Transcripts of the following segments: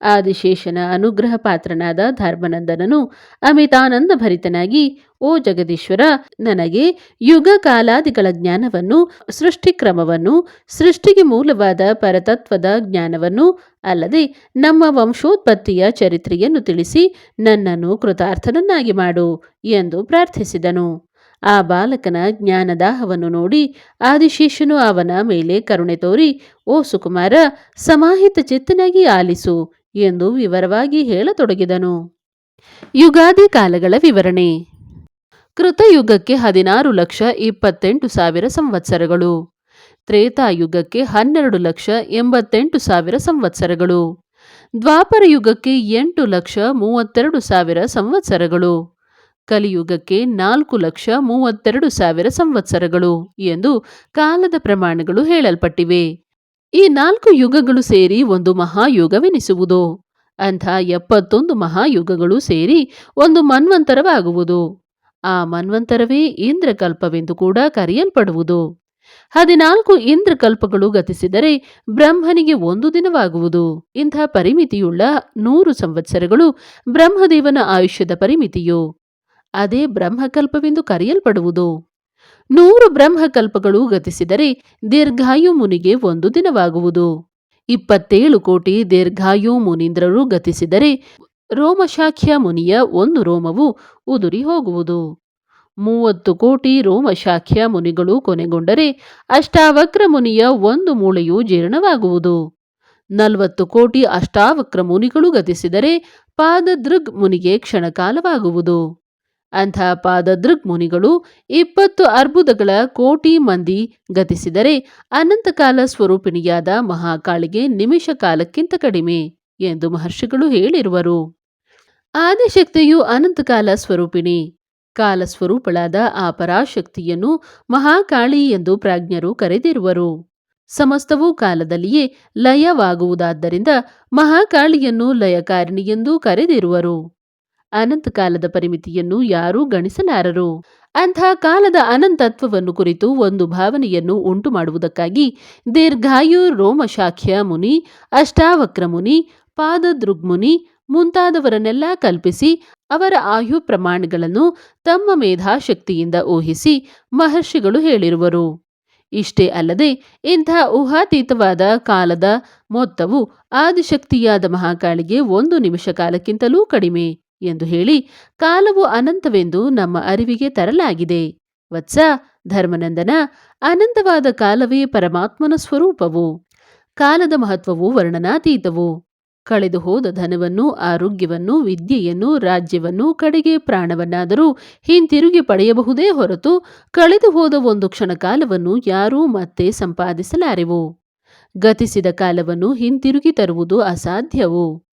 ಆದಿಶೇಷನ ಅನುಗ್ರಹ ಪಾತ್ರನಾದ ಧರ್ಮನಂದನನು ಅಮಿತಾನಂದ ಭರಿತನಾಗಿ, ಓ ಜಗದೀಶ್ವರ, ನನಗೆ ಯುಗ ಕಾಲಾದಿಗಳ ಜ್ಞಾನವನ್ನು ಸೃಷ್ಟಿಕ್ರಮವನ್ನು ಸೃಷ್ಟಿಗೆ ಮೂಲವಾದ ಪರತತ್ವದ ಜ್ಞಾನವನ್ನು, ಅಲ್ಲದೆ ನಮ್ಮ ವಂಶೋತ್ಪತ್ತಿಯ ಚರಿತ್ರೆಯನ್ನು ತಿಳಿಸಿ ನನ್ನನ್ನು ಕೃತಾರ್ಥನನ್ನಾಗಿ ಮಾಡು ಎಂದು ಪ್ರಾರ್ಥಿಸಿದನು. ಆ ಬಾಲಕನ ಜ್ಞಾನದಾಹವನ್ನು ನೋಡಿ ಆದಿಶೇಷನು ಅವನ ಮೇಲೆ ಕರುಣೆ ತೋರಿ, ಓ ಸುಕುಮಾರ, ಸಮಾಹಿತ ಚಿತ್ತನಾಗಿ ಆಲಿಸು ಎಂದು ವಿವರವಾಗಿ ಹೇಳತೊಡಗಿದನು. ಯುಗಾದಿ ಕಾಲಗಳ ವಿವರಣೆ. ಕೃತಯುಗಕ್ಕೆ ಹದಿನಾರು ಲಕ್ಷ ಇಪ್ಪತ್ತೆಂಟು ಸಾವಿರ ಸಂವತ್ಸರಗಳು. ತ್ರೇತಾಯುಗಕ್ಕೆ ಹನ್ನೆರಡು ಲಕ್ಷ ಎಂಬತ್ತೆಂಟು ಸಾವಿರ ಸಂವತ್ಸರಗಳು. ದ್ವಾಪರ ಯುಗಕ್ಕೆ ಎಂಟು ಲಕ್ಷ ಮೂವತ್ತೆರಡು ಸಾವಿರ ಸಂವತ್ಸರಗಳು. ಕಲಿಯುಗಕ್ಕೆ ನಾಲ್ಕು ಲಕ್ಷ ಮೂವತ್ತೆರಡು ಸಾವಿರ ಸಂವತ್ಸರಗಳು ಎಂದು ಕಾಲದ ಪ್ರಮಾಣಗಳು ಹೇಳಲ್ಪಟ್ಟಿವೆ. ಈ ನಾಲ್ಕು ಯುಗಗಳು ಸೇರಿ ಒಂದು ಮಹಾಯುಗವೆನಿಸುವುದು. ಅಂಥ ಎಪ್ಪತ್ತೊಂದು ಮಹಾಯುಗಗಳು ಸೇರಿ ಒಂದು ಮನ್ವಂತರವಾಗುವುದು. ಆ ಮನ್ವಂತರವೇ ಇಂದ್ರಕಲ್ಪವೆಂದು ಕೂಡ ಕರೆಯಲ್ಪಡುವುದು. ಹದಿನಾಲ್ಕು ಇಂದ್ರಕಲ್ಪಗಳು ಗತಿಸಿದರೆ ಬ್ರಹ್ಮನಿಗೆ ಒಂದು ದಿನವಾಗುವುದು. ಇಂಥ ಪರಿಮಿತಿಯುಳ್ಳ ನೂರು ಸಂವತ್ಸರಗಳು ಬ್ರಹ್ಮದೇವನ ಆಯುಷ್ಯದ ಪರಿಮಿತಿಯು. ಅದೇ ಬ್ರಹ್ಮಕಲ್ಪವೆಂದು ಕರೆಯಲ್ಪಡುವುದು. ನೂರು ಬ್ರಹ್ಮಕಲ್ಪಗಳು ಗತಿಸಿದರೆ ದೀರ್ಘಾಯು ಮುನಿಗೆ ಒಂದು ದಿನವಾಗುವುದು. ಇಪ್ಪತ್ತೇಳು ಕೋಟಿ ದೀರ್ಘಾಯು ಮುನೀಂದ್ರರು ಗತಿಸಿದರೆ ರೋಮಶಾಖ್ಯ ಮುನಿಯ ಒಂದು ರೋಮವು ಉದುರಿ ಹೋಗುವುದು. ಮೂವತ್ತು ಕೋಟಿ ರೋಮಶಾಖ್ಯ ಮುನಿಗಳು ಕೊನೆಗೊಂಡರೆ ಅಷ್ಟಾವಕ್ರ ಮುನಿಯ ಒಂದು ಮೂಳೆಯು ಜೀರ್ಣವಾಗುವುದು. ನಲವತ್ತು ಕೋಟಿ ಅಷ್ಟಾವಕ್ರ ಮುನಿಗಳು ಗತಿಸಿದರೆ ಪಾದದೃಗ್ ಮುನಿಗೆ ಕ್ಷಣಕಾಲವಾಗುವುದು. ಅಂಥ ಪಾದದೃಗ್ ಮುನಿಗಳು ಇಪ್ಪತ್ತು ಅರ್ಬುದಗಳ ಕೋಟಿ ಮಂದಿ ಗತಿಸಿದರೆ ಅನಂತಕಾಲ ಸ್ವರೂಪಿಣಿಯಾದ ಮಹಾಕಾಳಿಗೆ ನಿಮಿಷ ಕಾಲಕ್ಕಿಂತ ಕಡಿಮೆ ಎಂದು ಮಹರ್ಷಿಗಳು ಹೇಳಿರುವರು. ಆದಿಶಕ್ತಿಯು ಅನಂತಕಾಲ ಸ್ವರೂಪಿಣಿ. ಕಾಲ ಸ್ವರೂಪಳಾದ ಆ ಪರಾಶಕ್ತಿಯನ್ನು ಮಹಾಕಾಳಿ ಎಂದು ಪ್ರಾಜ್ಞರು ಕರೆದಿರುವರು. ಸಮಸ್ತವೂ ಕಾಲದಲ್ಲಿಯೇ ಲಯವಾಗುವುದಾದ್ದರಿಂದ ಮಹಾಕಾಳಿಯನ್ನು ಲಯಕಾರಿಣಿ ಎಂದು ಕರೆದಿರುವರು. ಅನಂತಕಾಲದ ಪರಿಮಿತಿಯನ್ನು ಯಾರೂ ಗಣಿಸಲಾರರು. ಅಂಥ ಕಾಲದ ಅನಂತತ್ವವನ್ನು ಕುರಿತು ಒಂದು ಭಾವನೆಯನ್ನು ಉಂಟು ಮಾಡುವುದಕ್ಕಾಗಿ ದೀರ್ಘಾಯು ರೋಮಶಾಖ್ಯ ಮುನಿ, ಅಷ್ಟಾವಕ್ರ ಮುನಿ, ಪಾದದೃಗ್ಮುನಿ ಮುಂತಾದವರನ್ನೆಲ್ಲ ಕಲ್ಪಿಸಿ ಅವರ ಆಯು ಪ್ರಮಾಣಗಳನ್ನು ತಮ್ಮ ಮೇಧಾಶಕ್ತಿಯಿಂದ ಊಹಿಸಿ ಮಹರ್ಷಿಗಳು ಹೇಳಿರುವರು. ಇಷ್ಟೇ ಅಲ್ಲದೆ ಇಂಥ ಊಹಾತೀತವಾದ ಕಾಲದ ಮೊತ್ತವು ಆದಿಶಕ್ತಿಯಾದ ಮಹಾಕಾಳಿಗೆ ಒಂದು ನಿಮಿಷ ಕಾಲಕ್ಕಿಂತಲೂ ಕಡಿಮೆ. ಎಂದು ಹೇಳಿ ಕಾಲವು ಅನಂತವೆಂದು ನಮ್ಮ ಅರಿವಿಗೆ ತರಲಾಗಿದೆ. ವತ್ಸ ಧರ್ಮನಂದನ ಅನಂತವಾದ ಕಾಲವೇ ಪರಮಾತ್ಮನ ಸ್ವರೂಪವು. ಕಾಲದ ಮಹತ್ವವು ವರ್ಣನಾತೀತವು. ಕಳೆದು ಹೋದ ಧನವನ್ನು, ಆರೋಗ್ಯವನ್ನು, ವಿದ್ಯೆಯನ್ನು, ರಾಜ್ಯವನ್ನು, ಕಡೆಗೆ ಪ್ರಾಣವನ್ನಾದರೂ ಹಿಂತಿರುಗಿ ಪಡೆಯಬಹುದೇ ಹೊರತು ಕಳೆದು ಹೋದ ಒಂದು ಕ್ಷಣಕಾಲವನ್ನು ಯಾರೂ ಮತ್ತೆ ಸಂಪಾದಿಸಲಾರೆವು. ಗತಿಸಿದ ಕಾಲವನ್ನು ಹಿಂತಿರುಗಿ ತರುವುದು ಅಸಾಧ್ಯವು.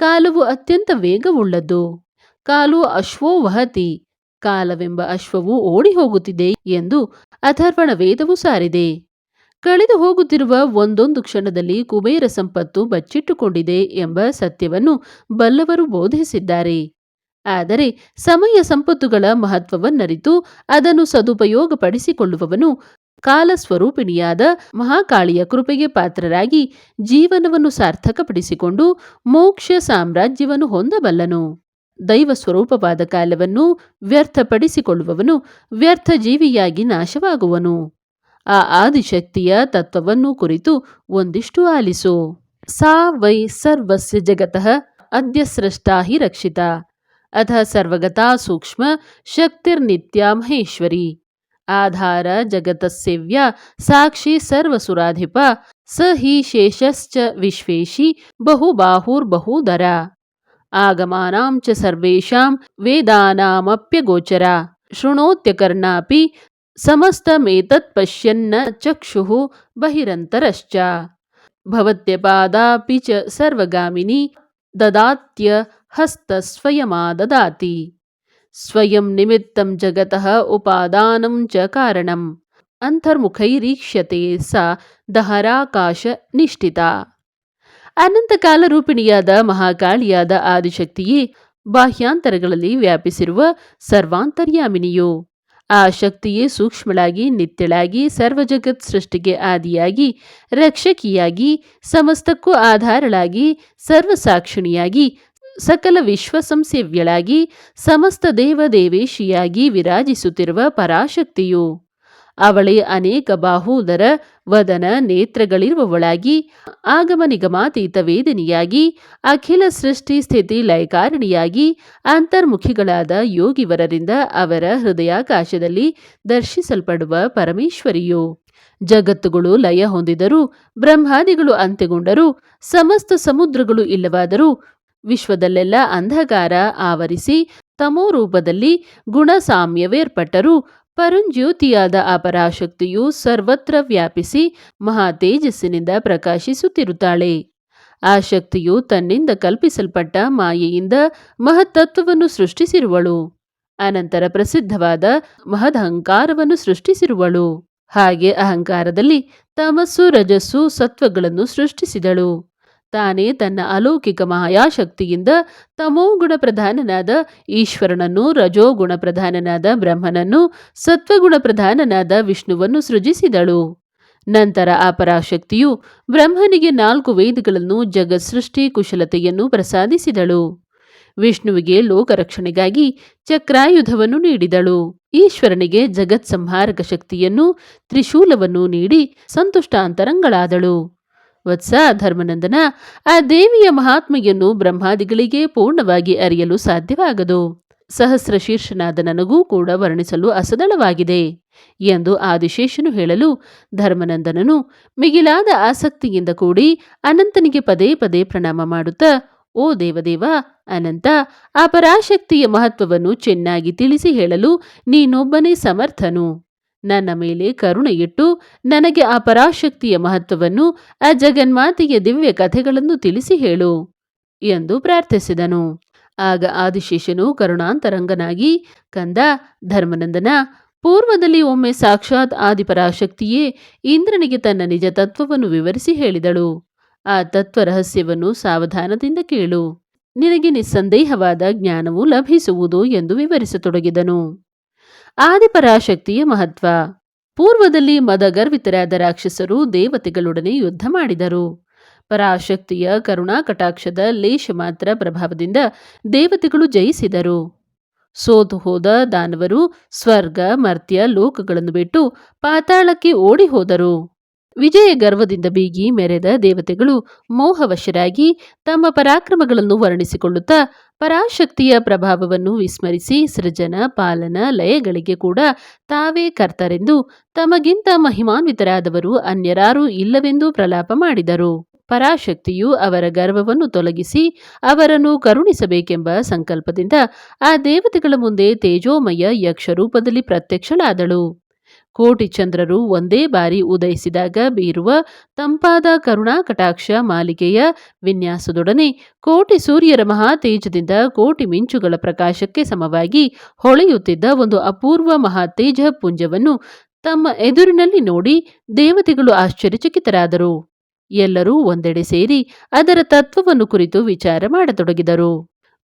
ಕಾಲವು ಅತ್ಯಂತ ವೇಗವುಳ್ಳದ್ದು. ಕಾಲು ಅಶ್ವೋ ವಹತಿ ಕಾಲವೆಂಬ ಅಶ್ವವು ಓಡಿ ಹೋಗುತ್ತಿದೆ ಎಂದು ಅಥರ್ವಣ ವೇದವು ಸಾರಿದೆ. ಕಳೆದು ಹೋಗುತ್ತಿರುವ ಒಂದೊಂದು ಕ್ಷಣದಲ್ಲಿ ಕುಬೇರ ಸಂಪತ್ತು ಬಚ್ಚಿಟ್ಟುಕೊಂಡಿದೆ ಎಂಬ ಸತ್ಯವನ್ನು ಬಲ್ಲವರು ಬೋಧಿಸಿದ್ದಾರೆ. ಆದರೆ ಸಮಯ ಸಂಪತ್ತುಗಳ ಮಹತ್ವವನ್ನರಿತು ಅದನ್ನು ಸದುಪಯೋಗಪಡಿಸಿಕೊಳ್ಳುವವನು ಕಾಲಸ್ವರೂಪಿಣಿಯಾದ ಮಹಾಕಾಳಿಯ ಕೃಪೆಗೆ ಪಾತ್ರರಾಗಿ ಜೀವನವನ್ನು ಸಾರ್ಥಕಪಡಿಸಿಕೊಂಡು ಮೋಕ್ಷ ಸಾಮ್ರಾಜ್ಯವನ್ನು ಹೊಂದಬಲ್ಲನು. ದೈವ ಸ್ವರೂಪವಾದ ಕಾಲವನ್ನು ವ್ಯರ್ಥಪಡಿಸಿಕೊಳ್ಳುವವನು ವ್ಯರ್ಥ ಜೀವಿಯಾಗಿ ನಾಶವಾಗುವನು. ಆ ಆದಿಶಕ್ತಿಯ ತತ್ವವನ್ನು ಕುರಿತು ಒಂದಿಷ್ಟು ಆಲಿಸು. ಸಾ ವೈ ಸರ್ವಸ್ಯ ಜಗತಃ ಅದ್ಯ ಸೃಷ್ಟಾ ಹಿ ರಕ್ಷಿತ. ಅಥ ಸರ್ವಗತಾ ಸೂಕ್ಷ್ಮ ಶಕ್ತಿರ್ನಿತ್ಯ ಮಹೇಶ್ವರಿ. ಆಧಾರ ಜಗತಸ್ಸೇವ್ಯ ಸಾಕ್ಷಿ ಸರ್ವಸುರಾಧಿಪ ಸ ಹಿ ಶೇಷಶ್ಚ ವಿಶ್ವೇಶಿ ಬಹುಬಾಹುರ್ಬಹುದರ ಆಗಮಾನಾಂ ಚ ಸರ್ವೇಷಾಂ ವೇದಾನಾಮಪ್ಯಗೋಚರ ಶೃಣೋತ್ಯಕರ್ಣಾಪಿ ಸಮಸ್ತಮೇತತ್ ಪಶ್ಯನ್ನ ಚಕ್ಷುಃ ಬಹಿರಂತರಶ್ಚ ಭವತ್ಯಪಾದಾಪಿ ಚ ಸರ್ವಗಾಮಿನಿ ದದಾತ್ಯ ಹಸ್ತ ಸ್ವಯಮಾದದಾತಿ ಸ್ವಯಂ ನಿಮಿತ್ತಂ ಜಗತಃ ಉಪಾದಾನಂ ಚ ಕಾರಣಂ. ಅಂತರ್ಮುಖೈರೀಕ್ಷ್ಯತೆ ಸ ದಹರಾಕಾಶ ನಿಷ್ಠಿತ. ಅನಂತಕಾಲ ರೂಪಿಣಿಯಾದ ಮಹಾಕಾಳಿಯಾದ ಆದಿಶಕ್ತಿಯೇ ಬಾಹ್ಯಾಂತರಗಳಲ್ಲಿ ವ್ಯಾಪಿಸಿರುವ ಸರ್ವಾಂತರ್ಯಾಮಿನಿಯು. ಆ ಶಕ್ತಿಯೇ ಸೂಕ್ಷ್ಮಳಾಗಿ, ನಿತ್ಯಳಾಗಿ, ಸರ್ವಜಗತ್ ಸೃಷ್ಟಿಗೆ ಆದಿಯಾಗಿ, ರಕ್ಷಕಿಯಾಗಿ, ಸಮಸ್ತಕ್ಕೂ ಆಧಾರಳಾಗಿ, ಸರ್ವಸಾಕ್ಷಿಣಿಯಾಗಿ ಸಕಲ ವಿಶ್ವಸಂಸೇವ್ಯಳಾಗಿ, ಸಮಸ್ತ ದೇವದೇವೇಶಿಯಾಗಿ ವಿರಾಜಿಸುತ್ತಿರುವ ಪರಾಶಕ್ತಿಯು. ಅವಳೇ ಅನೇಕ ಬಾಹುದರ ವದನ ನೇತ್ರಗಳಿರುವವಳಾಗಿ, ಆಗಮ ನಿಗಮಾತೀತ ವೇದಿನಿಯಾಗಿ, ಅಖಿಲ ಸೃಷ್ಟಿ ಸ್ಥಿತಿ ಲಯಕಾರಿಣಿಯಾಗಿ, ಅಂತರ್ಮುಖಿಗಳಾದ ಯೋಗಿವರರಿಂದ ಅವರ ಹೃದಯಾಕಾಶದಲ್ಲಿ ದರ್ಶಿಸಲ್ಪಡುವ ಪರಮೇಶ್ವರಿಯು. ಜಗತ್ತುಗಳು ಲಯ ಹೊಂದಿದರೂ, ಬ್ರಹ್ಮಾದಿಗಳು ಅಂತ್ಯಗೊಂಡರೂ, ಸಮಸ್ತ ಸಮುದ್ರಗಳು ಇಲ್ಲವಾದರೂ ವಿಶ್ವದಲ್ಲೆಲ್ಲ ಅಂಧಕಾರ ಆವರಿಸಿ ತಮೋ ರೂಪದಲ್ಲಿ ಗುಣಸಾಮ್ಯವೇರ್ಪಟ್ಟರೂ ಪರಂಜ್ಯೋತಿಯಾದ ಆ ಪರಾಶಕ್ತಿಯು ಸರ್ವತ್ರ ವ್ಯಾಪಿಸಿ ಮಹಾ ತೇಜಸ್ಸಿನಿಂದ ಪ್ರಕಾಶಿಸುತ್ತಿರುತ್ತಾಳೆ. ಆ ಶಕ್ತಿಯು ತನ್ನಿಂದ ಕಲ್ಪಿಸಲ್ಪಟ್ಟ ಮಾಯೆಯಿಂದ ಮಹತ್ತತ್ವವನ್ನು ಸೃಷ್ಟಿಸಿರುವಳು. ಅನಂತರ ಪ್ರಸಿದ್ಧವಾದ ಮಹದಹಂಕಾರವನ್ನು ಸೃಷ್ಟಿಸಿರುವಳು. ಹಾಗೆ ಅಹಂಕಾರದಲ್ಲಿ ತಮಸ್ಸು ರಜಸ್ಸು ಸತ್ವಗಳನ್ನು ಸೃಷ್ಟಿಸಿದಳು. ತಾನೇ ತನ್ನ ಅಲೌಕಿಕ ಮಾಯಾಶಕ್ತಿಯಿಂದ ತಮೋಗುಣ ಪ್ರಧಾನನಾದ ಈಶ್ವರನನ್ನು ರಜೋಗುಣ ಪ್ರಧಾನನಾದ ಬ್ರಹ್ಮನನ್ನು, ಸತ್ವಗುಣ ಪ್ರಧಾನನಾದ ವಿಷ್ಣುವನ್ನು ಸೃಜಿಸಿದಳು. ನಂತರ ಆ ಪರಾಶಕ್ತಿಯು ಬ್ರಹ್ಮನಿಗೆ ನಾಲ್ಕು ವೇದಗಳನ್ನು, ಜಗತ್ಸೃಷ್ಟಿ ಕುಶಲತೆಯನ್ನು ಪ್ರಸಾದಿಸಿದಳು. ವಿಷ್ಣುವಿಗೆ ಲೋಕರಕ್ಷಣೆಗಾಗಿ ಚಕ್ರಾಯುಧವನ್ನು ನೀಡಿದಳು. ಈಶ್ವರನಿಗೆ ಜಗತ್ ಸಂಹಾರಕ ಶಕ್ತಿಯನ್ನು, ತ್ರಿಶೂಲವನ್ನು ನೀಡಿ ಸಂತುಷ್ಟ ಅಂತರಂಗಳಾದಳು ವತ್ಸ ಧರ್ಮನಂದನ, ಆ ದೇವಿಯ ಮಹಾತ್ಮೆಯನ್ನು ಬ್ರಹ್ಮಾದಿಗಳಿಗೆ ಪೂರ್ಣವಾಗಿ ಅರಿಯಲು ಸಾಧ್ಯವಾಗದು. ಸಹಸ್ರ ಶೀರ್ಷನಾದ ನನಗೂ ಕೂಡ ವರ್ಣಿಸಲು ಅಸದಳವಾಗಿದೆ ಎಂದು ಆದಿಶೇಷನು ಹೇಳಲು ಧರ್ಮನಂದನನು ಮಿಗಿಲಾದ ಆಸಕ್ತಿಯಿಂದ ಕೂಡಿ ಅನಂತನಿಗೆ ಪದೇ ಪದೇ ಪ್ರಣಾಮ ಮಾಡುತ್ತಾ, ಓ ದೇವದೇವ, ಅನಂತ, ಆ ಪರಾಶಕ್ತಿಯ ಮಹತ್ವವನ್ನು ಚೆನ್ನಾಗಿ ತಿಳಿಸಿ ಹೇಳಲು ನೀನೊಬ್ಬನೇ ಸಮರ್ಥನು. ನನ್ನ ಮೇಲೆ ಕರುಣೆ ಇಟ್ಟು ನನಗೆ ಆ ಪರಾಶಕ್ತಿಯ ಮಹತ್ವವನ್ನು, ಆ ಜಗನ್ಮಾತೆಯ ದಿವ್ಯ ಕಥೆಗಳನ್ನು ತಿಳಿಸಿ ಹೇಳು ಎಂದು ಪ್ರಾರ್ಥಿಸಿದನು. ಆಗ ಆದಿಶೇಷನು ಕರುಣಾಂತರಂಗನಾಗಿ, ಕಂದ, ಧರ್ಮನಂದನ, ಪೂರ್ವದಲ್ಲಿ ಒಮ್ಮೆ ಸಾಕ್ಷಾತ್ ಆದಿಪರಾಶಕ್ತಿಯೇ ಇಂದ್ರನಿಗೆ ತನ್ನ ನಿಜ ತತ್ವವನ್ನು ವಿವರಿಸಿ ಹೇಳಿದಳು. ಆ ತತ್ವ ರಹಸ್ಯವನ್ನು ಸಾವಧಾನದಿಂದ ಕೇಳು. ನಿನಗೆ ನಿಸ್ಸಂದೇಹವಾದ ಜ್ಞಾನವು ಲಭಿಸುವುದು ಎಂದು ವಿವರಿಸತೊಡಗಿದನು. ಆದಿಪರಾಶಕ್ತಿಯ ಮಹತ್ವ. ಪೂರ್ವದಲ್ಲಿ ಮದಗರ್ವಿತರಾದ ರಾಕ್ಷಸರು ದೇವತೆಗಳೊಡನೆ ಯುದ್ಧ ಮಾಡಿದರು. ಪರಾಶಕ್ತಿಯ ಕರುಣಾ ಕಟಾಕ್ಷದ ಲೇಷ ಮಾತ್ರ ಪ್ರಭಾವದಿಂದ ದೇವತೆಗಳು ಜಯಿಸಿದರು. ಸೋತು ಹೋದ ದಾನವರು ಸ್ವರ್ಗ, ಮರ್ತ್ಯ, ಲೋಕಗಳನ್ನು ಬಿಟ್ಟು ಪಾತಾಳಕ್ಕೆ ಓಡಿ ಹೋದರು. ವಿಜಯ ಗರ್ವದಿಂದ ಬೀಗಿ ಮೆರೆದ ದೇವತೆಗಳು ಮೋಹವಶರಾಗಿ ತಮ್ಮ ಪರಾಕ್ರಮಗಳನ್ನು ವರ್ಣಿಸಿಕೊಳ್ಳುತ್ತಾ ಪರಾಶಕ್ತಿಯ ಪ್ರಭಾವವನ್ನು ವಿಸ್ಮರಿಸಿ ಸೃಜನ, ಪಾಲನ ಲಯಗಳಿಗೆ ಕೂಡ ತಾವೇ ಕರ್ತರೆಂದು ತಮಗಿಂತ ಮಹಿಮಾನ್ವಿತರಾದವರು ಅನ್ಯರಾರೂ ಇಲ್ಲವೆಂದು ಪ್ರಲಾಪ ಮಾಡಿದರು. ಪರಾಶಕ್ತಿಯು ಅವರ ಗರ್ವವನ್ನು ತೊಲಗಿಸಿ ಅವರನ್ನು ಕರುಣಿಸಬೇಕೆಂಬ ಸಂಕಲ್ಪದಿಂದ ಆ ದೇವತೆಗಳ ಮುಂದೆ ತೇಜೋಮಯ ಯಕ್ಷರೂಪದಲ್ಲಿ ಪ್ರತ್ಯಕ್ಷಳಾದಳು. ಕೋಟಿ ಚಂದ್ರರು ಒಂದೇ ಬಾರಿ ಉದಯಿಸಿದಾಗ ಬೀರುವ ತಂಪಾದ ಕರುಣಾ ಕಟಾಕ್ಷ ಮಾಲಿಕೆಯ ವಿನ್ಯಾಸದೊಡನೆ ಕೋಟಿ ಸೂರ್ಯರ ಮಹಾ ತೇಜದಿಂದ ಕೋಟಿ ಮಿಂಚುಗಳ ಪ್ರಕಾಶಕ್ಕೆ ಸಮವಾಗಿ ಹೊಳೆಯುತ್ತಿದ್ದ ಒಂದು ಅಪೂರ್ವ ಮಹಾ ತೇಜ ಪುಂಜವನ್ನು ತಮ್ಮ ಎದುರಿನಲ್ಲಿ ನೋಡಿ ದೇವತೆಗಳು ಆಶ್ಚರ್ಯಚಕಿತರಾದರು. ಎಲ್ಲರೂ ಒಂದೆಡೆ ಸೇರಿ ಅದರ ತತ್ವವನ್ನು ಕುರಿತು ವಿಚಾರ ಮಾಡತೊಡಗಿದರು.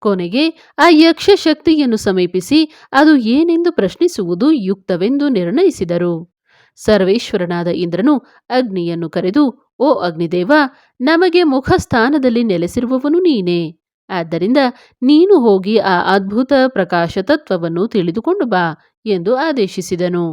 ಕೊನೆಗೆ ಆ ಯಕ್ಷ ಶಕ್ತಿಯನ್ನು ಸಮೀಪಿಸಿ ಅದು ಏನೆಂದು ಪ್ರಶ್ನಿಸುವುದು ಯುಕ್ತವೆಂದು ನಿರ್ಣಯಿಸಿದರು. ಸರ್ವೇಶ್ವರನಾದ ಇಂದ್ರನು ಅಗ್ನಿಯನ್ನು ಕರೆದು, ಓ ಅಗ್ನಿದೇವ, ನಮಗೆ ಮುಖಸ್ಥಾನದಲ್ಲಿ ನೆಲೆಸಿರುವವನು ನೀನೇ. ಆದ್ದರಿಂದ ನೀನು ಹೋಗಿ ಆ ಅದ್ಭುತ ಪ್ರಕಾಶ ತತ್ವವನ್ನು ತಿಳಿದುಕೊಂಡು ಬಾ ಎಂದು ಆದೇಶಿಸಿದನು.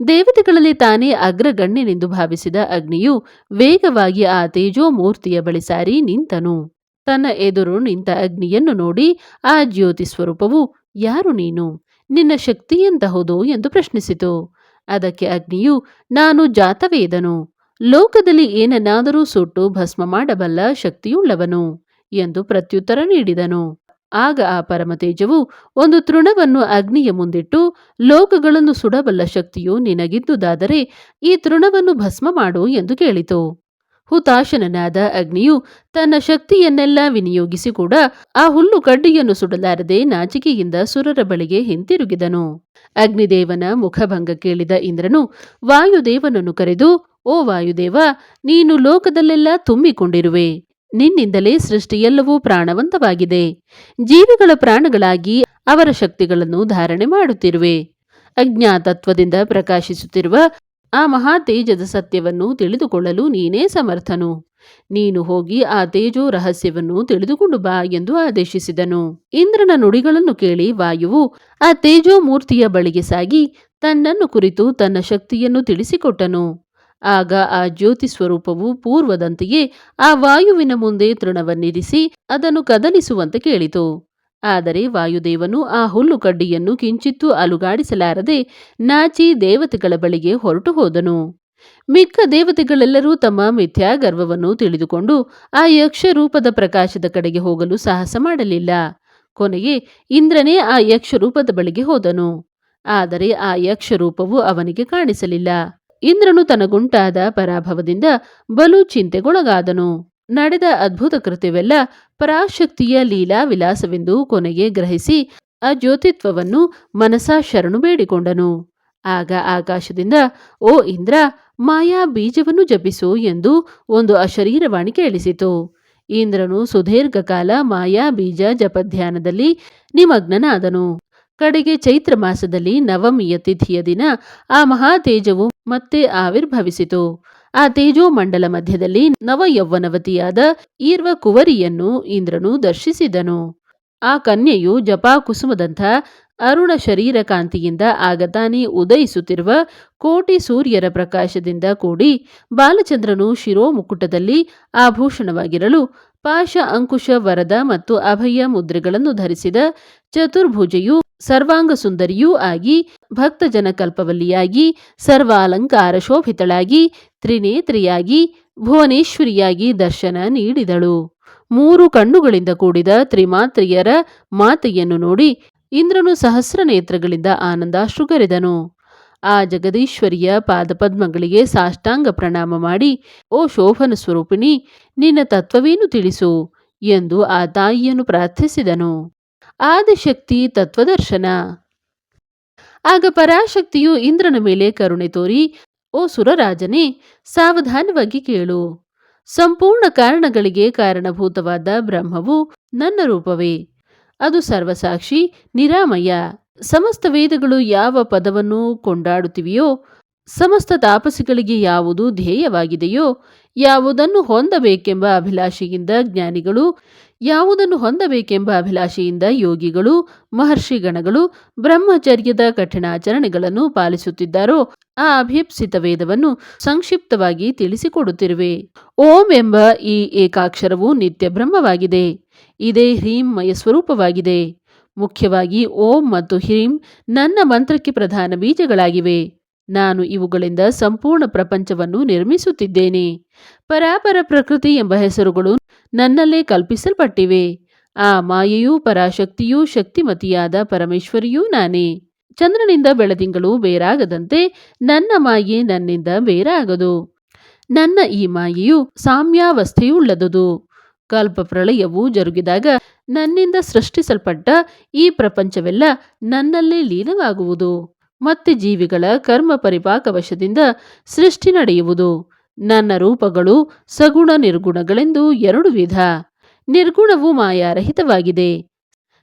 ದೇವತೆಗಳಲ್ಲಿ ತಾನೇ ಅಗ್ರಗಣ್ಯನೆಂದು ಭಾವಿಸಿದ ಅಗ್ನಿಯು ವೇಗವಾಗಿ ಆ ತೇಜೋಮೂರ್ತಿಯ ಬಳಿ ಸಾರಿ ನಿಂತನು. ತನ್ನ ಎದುರು ನಿಂತ ಅಗ್ನಿಯನ್ನು ನೋಡಿ ಆ ಜ್ಯೋತಿ ಸ್ವರೂಪವು, ಯಾರು ನೀನು? ನಿನ್ನ ಶಕ್ತಿ ಎಂತಹುದು? ಎಂದು ಪ್ರಶ್ನಿಸಿತು. ಅದಕ್ಕೆ ಅಗ್ನಿಯು, ನಾನು ಜಾತವೇದನು. ಲೋಕದಲ್ಲಿ ಏನನ್ನಾದರೂ ಸುಟ್ಟು ಭಸ್ಮ ಮಾಡಬಲ್ಲ ಶಕ್ತಿಯುಳ್ಳವನು ಎಂದು ಪ್ರತ್ಯುತ್ತರ ನೀಡಿದನು. ಆಗ ಆ ಪರಮತೇಜವು ಒಂದು ತೃಣವನ್ನು ಅಗ್ನಿಯ ಮುಂದಿಟ್ಟು, ಲೋಕಗಳನ್ನು ಸುಡಬಲ್ಲ ಶಕ್ತಿಯು ನಿನಗಿದ್ದುದಾದರೆ ಈ ತೃಣವನ್ನು ಭಸ್ಮ ಮಾಡು ಎಂದು ಕೇಳಿತು. ಹುತಾಶನನಾದ ಅಗ್ನಿಯು ತನ್ನ ಶಕ್ತಿಯನ್ನೆಲ್ಲ ವಿನಿಯೋಗಿಸಿ ಕೂಡ ಆ ಹುಲ್ಲು ಕಡ್ಡಿಯನ್ನು ಸುಡಲಾರದೆ ನಾಚಿಕೆಯಿಂದ ಸುರರ ಬಳಿಗೆ ಹಿಂತಿರುಗಿದನು. ಅಗ್ನಿದೇವನ ಮುಖಭಂಗ ಕೇಳಿದ ಇಂದ್ರನು, ವಾಯುದೇವನನ್ನು ಕರೆದು, ಓ ವಾಯುದೇವ, ನೀನು ಲೋಕದಲ್ಲೆಲ್ಲ ತುಂಬಿಕೊಂಡಿರುವೆ. ನಿನ್ನಿಂದಲೇ ಸೃಷ್ಟಿಯೆಲ್ಲವೂ ಪ್ರಾಣವಂತವಾಗಿದೆ. ಜೀವಿಗಳ ಪ್ರಾಣಗಳಾಗಿ ಅವರ ಶಕ್ತಿಗಳನ್ನು ಧಾರಣೆ ಮಾಡುತ್ತಿರುವೆ. ಅಜ್ಞಾತತ್ವದಿಂದ ಪ್ರಕಾಶಿಸುತ್ತಿರುವ ಆ ಮಹಾ ತೇಜದ ಸತ್ಯವನ್ನು ತಿಳಿದುಕೊಳ್ಳಲು ನೀನೇ ಸಮರ್ಥನು. ನೀನು ಹೋಗಿ ಆ ತೇಜೋ ರಹಸ್ಯವನ್ನು ತಿಳಿದುಕೊಂಡು ಬಾ ಎಂದು ಆದೇಶಿಸಿದನು. ಇಂದ್ರನ ನುಡಿಗಳನ್ನು ಕೇಳಿ ವಾಯುವು ಆ ತೇಜೋ ಮೂರ್ತಿಯ ಬಳಿಗೆ ಸಾಗಿ ತನ್ನನ್ನು ಕುರಿತು ತನ್ನ ಶಕ್ತಿಯನ್ನು ತಿಳಿಸಿಕೊಟ್ಟನು. ಆಗ ಆ ಜ್ಯೋತಿ ಸ್ವರೂಪವು ಪೂರ್ವದಂತೆಯೇ ಆ ವಾಯುವಿನ ಮುಂದೆ ತೃಣವನ್ನಿರಿಸಿ ಅದನ್ನು ಕದಲಿಸುವಂತೆ ಕೇಳಿತು. ಆದರೆ ವಾಯುದೇವನು ಆ ಹುಲ್ಲು ಕಡ್ಡಿಯನ್ನು ಕಿಂಚಿತ್ತೂ ಅಲುಗಾಡಿಸಲಾರದೆ ನಾಚಿ ದೇವತೆಗಳ ಬಳಿಗೆ ಹೊರಟು ಹೋದನು. ಮಿಕ್ಕ ದೇವತೆಗಳೆಲ್ಲರೂ ತಮ್ಮ ಮಿಥ್ಯಾಗರ್ವವನ್ನು ತಿಳಿದುಕೊಂಡು ಆ ಯಕ್ಷರೂಪದ ಪ್ರಕಾಶದ ಕಡೆಗೆ ಹೋಗಲು ಸಾಹಸ ಮಾಡಲಿಲ್ಲ. ಕೊನೆಗೆ ಇಂದ್ರನೇ ಆ ಯಕ್ಷರೂಪದ ಬಳಿಗೆ ಹೋದನು. ಆದರೆ ಆ ಯಕ್ಷರೂಪವು ಅವನಿಗೆ ಕಾಣಿಸಲಿಲ್ಲ. ಇಂದ್ರನು ತನಗುಂಟಾದ ಪರಾಭವದಿಂದ ಬಲು ಚಿಂತೆಗೊಳಗಾದನು. ನಡೆದ ಅದ್ಭುತ ಕೃತ್ಯವೆಲ್ಲ ಪರಾಶಕ್ತಿಯ ಲೀಲಾ ವಿಲಾಸವೆಂದು ಕೊನೆಗೆ ಗ್ರಹಿಸಿ ಆ ಜ್ಯೋತಿತ್ವವನ್ನು ಮನಸಾ ಶರಣು ಬೇಡಿಕೊಂಡನು. ಆಗ ಆಕಾಶದಿಂದ, ಓ ಇಂದ್ರ, ಮಾಯಾ ಬೀಜವನ್ನು ಜಪಿಸು ಎಂದು ಒಂದು ಅಶರೀರವಾಣಿ ಕೇಳಿಸಿತು. ಇಂದ್ರನು ಸುದೀರ್ಘ ಕಾಲ ಮಾಯಾ ಬೀಜ ಜಪಧ್ಯಾನದಲ್ಲಿ ನಿಮಗ್ನನಾದನು. ಕಡೆಗೆ ಚೈತ್ರ ಮಾಸದಲ್ಲಿ ನವಮಿಯ ತಿಥಿಯ ದಿನ ಆ ಮಹಾ ತೇಜವು ಮತ್ತೆ ಆವಿರ್ಭವಿಸಿತು. ಆ ತೇಜೋಮಂಡಲ ಮಧ್ಯದಲ್ಲಿ ನವಯೌವನವತಿಯಾದ ಈರ್ವ ಕುವರಿಯನ್ನು ಇಂದ್ರನು ದರ್ಶಿಸಿದನು. ಆ ಕನ್ಯೆಯು ಜಪಾಕುಸುಮದಂಥ ಅರುಣ ಶರೀರ ಕಾಂತಿಯಿಂದ ಆಗತಾನೆ ಉದಯಿಸುತ್ತಿರುವ ಕೋಟಿ ಸೂರ್ಯರ ಪ್ರಕಾಶದಿಂದ ಕೂಡಿ ಬಾಲಚಂದ್ರನು ಶಿರೋಮುಕುಟದಲ್ಲಿ ಆಭೂಷಣವಾಗಿರಲು ಪಾಶ ಅಂಕುಶ ವರದ ಮತ್ತು ಅಭಯ ಮುದ್ರೆಗಳನ್ನು ಧರಿಸಿದ ಚತುರ್ಭುಜೆಯು ಸರ್ವಾಂಗ ಸುಂದರಿಯೂ ಆಗಿ, ಭಕ್ತಜನ ಕಲ್ಪವಲ್ಲಿಯಾಗಿ, ಸರ್ವಾಲಂಕಾರ ಶೋಭಿತಳಾಗಿ, ತ್ರಿನೇತ್ರಿಯಾಗಿ, ಭುವನೇಶ್ವರಿಯಾಗಿ ದರ್ಶನ ನೀಡಿದಳು. ಮೂರು ಕಣ್ಣುಗಳಿಂದ ಕೂಡಿದ ತ್ರಿಮಾತ್ರಿಯರ ಮಾತೆಯನ್ನು ನೋಡಿ ಇಂದ್ರನು ಸಹಸ್ರ ನೇತ್ರಗಳಿಂದ ಆನಂದಾಶ್ರುಗರೆದನು. ಆ ಜಗದೀಶ್ವರಿಯ ಪಾದಪದ್ಮಗಳಿಗೆ ಸಾಷ್ಟಾಂಗ ಪ್ರಣಾಮ ಮಾಡಿ, ಓ ಶೋಭನ ಸ್ವರೂಪಿಣಿ, ನಿನ್ನ ತತ್ವವೇನು ತಿಳಿಸು? ಎಂದು ಆ ತಾಯಿಯನ್ನು ಪ್ರಾರ್ಥಿಸಿದನು. ಆದಿಶಕ್ತಿ ತತ್ವದರ್ಶನ. ಆಗ ಪರಾಶಕ್ತಿಯು ಇಂದ್ರನ ಮೇಲೆ ಕರುಣೆ ತೋರಿ, ಓ ಸುರರಾಜನೇ, ಸಾವಧಾನವಾಗಿ ಕೇಳು. ಸಂಪೂರ್ಣ ಕಾರಣಗಳಿಗೆ ಕಾರಣಭೂತವಾದ ಬ್ರಹ್ಮವು ನನ್ನ ರೂಪವೇ. ಅದು ಸರ್ವಸಾಕ್ಷಿ, ನಿರಾಮಯ. ಸಮಸ್ತ ವೇದಗಳು ಯಾವ ಪದವನ್ನು ಕೊಂಡಾಡುತ್ತಿವೆಯೋ, ಸಮಸ್ತ ತಾಪಸಿಗಳಿಗೆ ಯಾವುದು ಧ್ಯೇಯವಾಗಿದೆಯೋ, ಯಾವುದನ್ನು ಹೊಂದಬೇಕೆಂಬ ಅಭಿಲಾಷೆಯಿಂದ ಜ್ಞಾನಿಗಳು ಯಾವುದನ್ನು ಹೊಂದಬೇಕೆಂಬ ಅಭಿಲಾಷೆಯಿಂದ ಯೋಗಿಗಳು, ಮಹರ್ಷಿಗಣಗಳು, ಬ್ರಹ್ಮಚರ್ಯದ ಕಠಿಣಾಚರಣೆಗಳನ್ನು ಪಾಲಿಸುತ್ತಿದ್ದಾರೋ ಆ ಅಭಿಪ್ಸಿತ ವೇದವನ್ನು ಸಂಕ್ಷಿಪ್ತವಾಗಿ ತಿಳಿಸಿಕೊಡುತ್ತಿರುವೆ. ಓಂ ಎಂಬ ಈ ಏಕಾಕ್ಷರವು ನಿತ್ಯ ಬ್ರಹ್ಮವಾಗಿದೆ. ಇದೇ ಹ್ರೀಂಮಯ ಸ್ವರೂಪವಾಗಿದೆ. ಮುಖ್ಯವಾಗಿ ಓಂ ಮತ್ತು ಹ್ರೀಂ ನನ್ನ ಮಂತ್ರಕ್ಕೆ ಪ್ರಧಾನ ಬೀಜಗಳಾಗಿವೆ. ನಾನು ಇವುಗಳಿಂದ ಸಂಪೂರ್ಣ ಪ್ರಪಂಚವನ್ನು ನಿರ್ಮಿಸುತ್ತಿದ್ದೇನೆ. ಪರಾಪರ ಪ್ರಕೃತಿ ಎಂಬ ಹೆಸರುಗಳು ನನ್ನಲ್ಲೇ ಕಲ್ಪಿಸಲ್ಪಟ್ಟಿವೆ. ಆ ಮಾಯೆಯೂ ಪರಾಶಕ್ತಿಯೂ ಶಕ್ತಿಮತಿಯಾದ ಪರಮೇಶ್ವರಿಯೂ ನಾನೇ. ಚಂದ್ರನಿಂದ ಬೆಳದಿಂಗಳು ಬೇರಾಗದಂತೆ ನನ್ನ ಮಾಯೆ ನನ್ನಿಂದ ಬೇರಾಗದು. ನನ್ನ ಈ ಮಾಯೆಯು ಸಾಮ್ಯಾವಸ್ಥೆಯುಳ್ಳದುದು. ಕಲ್ಪ ಪ್ರಳಯವು ಜರುಗಿದಾಗ ನನ್ನಿಂದ ಸೃಷ್ಟಿಸಲ್ಪಟ್ಟ ಈ ಪ್ರಪಂಚವೆಲ್ಲ ನನ್ನಲ್ಲೇ ಲೀನವಾಗುವುದು. ಮತ್ತೆ ಜೀವಿಗಳ ಕರ್ಮ ಪರಿಪಾಕವಶದಿಂದ ಸೃಷ್ಟಿ ನಡೆಯುವುದು. ನನ್ನ ರೂಪಗಳು ಸಗುಣ ನಿರ್ಗುಣಗಳೆಂದು ಎರಡು ವಿಧ. ನಿರ್ಗುಣವು ಮಾಯಾರಹಿತವಾಗಿದೆ.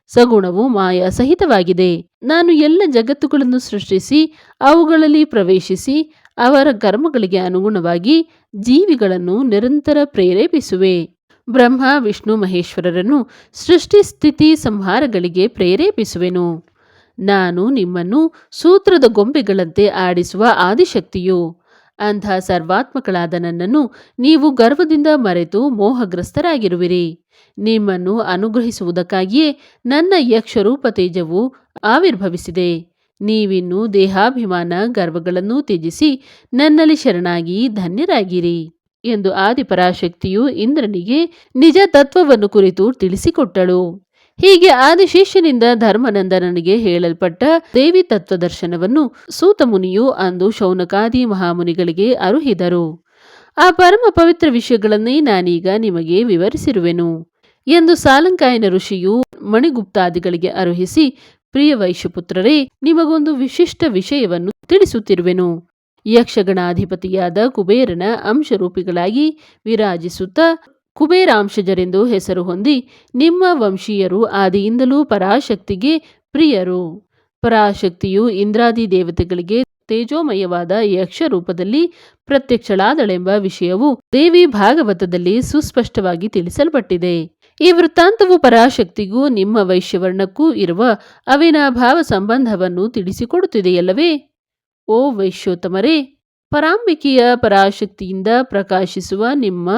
ಸಗುಣವು ಮಾಯಾ ಸಹಿತವಾಗಿದೆ ನಾನು ಎಲ್ಲ ಜಗತ್ತುಗಳನ್ನು ಸೃಷ್ಟಿಸಿ, ಅವುಗಳಲ್ಲಿ ಪ್ರವೇಶಿಸಿ, ಅವರ ಕರ್ಮಗಳಿಗೆ ಅನುಗುಣವಾಗಿ ಜೀವಿಗಳನ್ನು ನಿರಂತರ ಪ್ರೇರೇಪಿಸುವೆ. ಬ್ರಹ್ಮ, ವಿಷ್ಣು, ಮಹೇಶ್ವರರನ್ನು ಸೃಷ್ಟಿ ಸ್ಥಿತಿ ಸಂಹಾರಗಳಿಗೆ ಪ್ರೇರೇಪಿಸುವೆನು. ನಾನು ನಿಮ್ಮನ್ನು ಸೂತ್ರದ ಗೊಂಬೆಗಳಂತೆ ಆಡಿಸುವ ಆದಿಶಕ್ತಿಯು. ಅಂಥ ಸರ್ವಾತ್ಮಕಳಾದ ನನ್ನನ್ನು ನೀವು ಗರ್ವದಿಂದ ಮರೆತು ಮೋಹಗ್ರಸ್ತರಾಗಿರುವಿರಿ. ನಿಮ್ಮನ್ನು ಅನುಗ್ರಹಿಸುವುದಕ್ಕಾಗಿಯೇ ನನ್ನ ಯಕ್ಷರೂಪ ತೇಜವು ಆವಿರ್ಭವಿಸಿದೆ. ನೀವಿನ್ನು ದೇಹಾಭಿಮಾನ ಗರ್ವಗಳನ್ನು ತ್ಯಜಿಸಿ ನನ್ನಲ್ಲಿ ಶರಣಾಗಿ ಧನ್ಯರಾಗಿರಿ ಎಂದು ಆದಿಪರಾಶಕ್ತಿಯು ಇಂದ್ರನಿಗೆ ನಿಜ ತತ್ವವನ್ನು ಕುರಿತು ತಿಳಿಸಿಕೊಟ್ಟಳು. ಹೀಗೆ ಆದಿಶೇಷನಿಂದ ಧರ್ಮನಂದನನಿಗೆ ಹೇಳಲ್ಪಟ್ಟ ದೇವಿ ತತ್ವದರ್ಶನವನ್ನು ಸೂತಮುನಿಯು ಅಂದು ಶೌನಕಾದಿ ಮಹಾಮುನಿಗಳಿಗೆ ಅರುಹಿದರು. ಆ ಪರಮ ಪವಿತ್ರ ವಿಷಯಗಳನ್ನೇ ನಾನೀಗ ನಿಮಗೆ ವಿವರಿಸಿರುವೆನು ಎಂದು ಸಾಲಂಕಾಯನ ಋಷಿಯು ಮಣಿಗುಪ್ತಾದಿಗಳಿಗೆ ಅರುಹಿಸಿ, ಪ್ರಿಯ ವೈಶ್ಯಪುತ್ರರೇ, ನಿಮಗೊಂದು ವಿಶಿಷ್ಟ ವಿಷಯವನ್ನು ತಿಳಿಸುತ್ತಿರುವೆನು. ಯಕ್ಷಗಣಾಧಿಪತಿಯಾದ ಕುಬೇರನ ಅಂಶರೂಪಿಗಳಾಗಿ ವಿರಾಜಿಸುತ್ತಾ ಕುಬೇರಾಂಶಜರೆಂದು ಹೆಸರು ಹೊಂದಿ ನಿಮ್ಮ ವಂಶೀಯರು ಆದಿಯಿಂದಲೂ ಪರಾಶಕ್ತಿಗೆ ಪ್ರಿಯರು. ಪರಾಶಕ್ತಿಯು ಇಂದ್ರಾದಿ ದೇವತೆಗಳಿಗೆ ತೇಜೋಮಯವಾದ ಯಕ್ಷ ರೂಪದಲ್ಲಿ ಪ್ರತ್ಯಕ್ಷಳಾದಳೆಂಬ ವಿಷಯವು ದೇವಿ ಭಾಗವತದಲ್ಲಿ ಸುಸ್ಪಷ್ಟವಾಗಿ ತಿಳಿಸಲ್ಪಟ್ಟಿದೆ. ಈ ವೃತ್ತಾಂತವು ಪರಾಶಕ್ತಿಗೂ ನಿಮ್ಮ ವೈಶ್ಯವರ್ಣಕ್ಕೂ ಇರುವ ಅವಿನಾಭಾವ ಸಂಬಂಧವನ್ನು ತಿಳಿಸಿಕೊಡುತ್ತಿದೆಯಲ್ಲವೇ? ಓ ವೈಶ್ಯೋತ್ತಮರೇ! ಪರಾಂಬಿಕೆಯ ಪರಾಶಕ್ತಿಯಿಂದ ಪ್ರಕಾಶಿಸುವ ನಿಮ್ಮ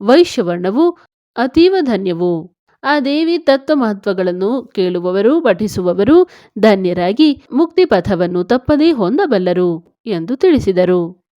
ವೈಶ್ಯವರ್ಣವು ಅತೀವ ಧನ್ಯವು. ಆ ದೇವಿ ತತ್ವ ಮಹತ್ವಗಳನ್ನು ಕೇಳುವವರು, ಪಠಿಸುವವರು ಧನ್ಯರಾಗಿ ಮುಕ್ತಿ ಪಥವನ್ನು ತಪ್ಪದೇ ಹೊಂದಬಲ್ಲರು ಎಂದು ತಿಳಿಸಿದರು.